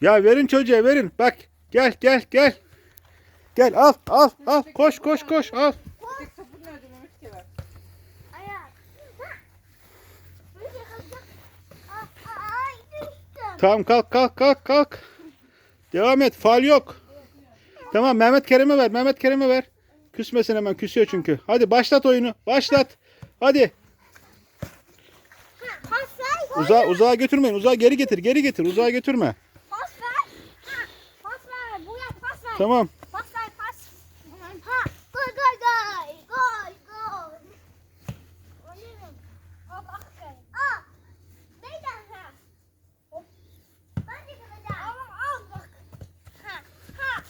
Ya verin çocuğa verin. Bak gel gel gel. Gel al al al. Koş koş koş al. Tamam kalk kalk kalk kalk. Devam et. Faal yok. Tamam Mehmet Kerem'e ver. Mehmet Kerem'e ver. Küsmesin hemen. Küsüyor çünkü. Hadi başlat oyunu. Başlat. Hadi. Uzağa, uzağa götürmeyin. Uzağa geri getir. Geri getir. Uzağa götürme. Pas ver. Ha, Pas ver. Buraya pas ver. Tamam. Pas ver pas. Ha. Gol gol gol. Gol gol. Oynayalım. Aa bak. Aa. Neyden ha? Hop. Ben de kıracağım. Ama al bak. Ha. Ha.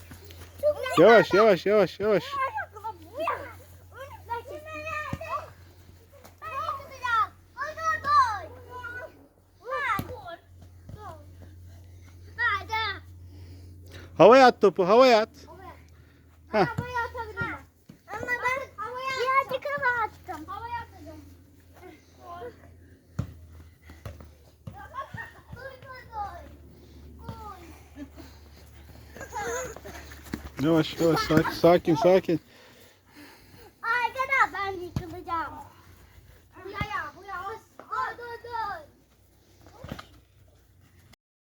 Çok. Yavaş yavaş yavaş yavaş. Ayakkabı bu ya. Önümdeki nerede? Ben de kıracağım. Gol gol gol. Lan. Gol. Gol. Nerede? Havaya at topu. Havaya at. Heh. Havaya atabilirim. Ama ben havaya birazcık hava attım. Havaya atacağım. Gol gol gol. Gol. Yavaş yavaş sakin sakin sakin.